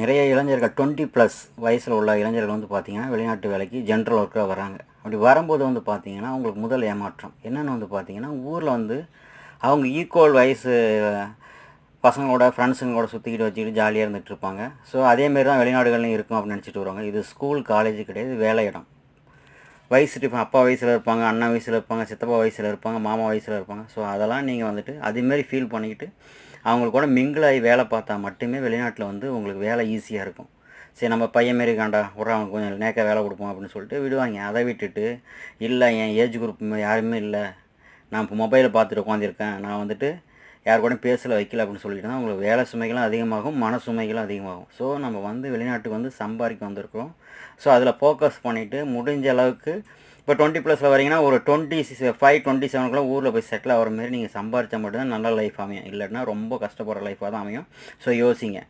நிறைய இளைஞர்கள் twenty plus வயசில் உள்ள இளைஞர்கள் வந்து பார்த்திங்கன்னா வெளிநாட்டு வேலைக்கு ஜென்ரல் ஒர்க்காக வராங்க. அப்படி வரும்போது வந்து பார்த்திங்கன்னா அவங்களுக்கு முதல் ஏமாற்றம். என்னென்னு வந்து பார்த்திங்கன்னா ஊரில் வந்து அவங்க ஈக்குவல் வயசு பசங்களோட ஃப்ரெண்ட்ஸுங்களோட சுற்றிக்கிட்டு வச்சுக்கிட்டு ஜாலியாக இருந்துகிட்டு இருப்பாங்க ஸோ அதேமாரி தான் வெளிநாடுகள்லையும் இருக்கும் அப்படின்னு நினச்சிட்டு வருவாங்க. இது ஸ்கூல் காலேஜ் கிடையாது வேலை இடம். வயசு டிஃபன் அப்பா வயசில் இருப்பாங்க அண்ணா வயசில் இருப்பாங்க சித்தப்பா வயசில் இருப்பாங்க மாமா வயசில் இருப்பாங்க. ஸோ அதெல்லாம் நீங்கள் வந்துட்டு அதேமாரி ஃபீல் பண்ணிக்கிட்டு அவங்களுக்கு கூட மிங்கிளாகி ஆகி வேலை பார்த்தா மட்டுமே வெளிநாட்டில் வந்து உங்களுக்கு வேலை ஈஸியாக இருக்கும். சரி நம்ம பையன் மாரி காண்டா ஒரு அவங்க கொஞ்சம் நேக்க வேலை கொடுப்போம் அப்படின்னு சொல்லிட்டு விடுவாங்க அதை விட்டுட்டு இல்லை என் ஏஜ் குரூப் யாருமே இல்லை. நான் இப்போ மொபைலை பார்த்துட்டு உட்காந்துருக்கேன் நான் வந்துட்டு யார் கூட பேசல வைக்கல அப்படின்னு சொல்லிட்டு தான் உங்களுக்கு வேலை சுமைகளும் அதிகமாகும் மன சுமைகளும் அதிகமாகும். ஸோ நம்ம வந்து வெளிநாட்டுக்கு வந்து சம்பாதிக்க வந்திருக்கிறோம். ஸோ அதில் ஃபோக்கஸ் பண்ணிவிட்டு முடிஞ்ச அளவுக்கு இப்போ டுவெண்ட்டி ப்ளஸில் வரீங்கன்னா ஒரு டுவெண்ட்டி ஃபைவ் டுவெண்ட்டி செவனுக்குள்ள ஊரில் போய் செட்டில் ஆகிற மாதிரி நீங்கள் சம்பாரிச்சா மட்டும்தான் நல்ல லைஃப் அமையும். இல்லைன்னா ரொம்ப கஷ்டப்படுற லைஃபாக தான் அமையும். ஸோ யோசிங்க.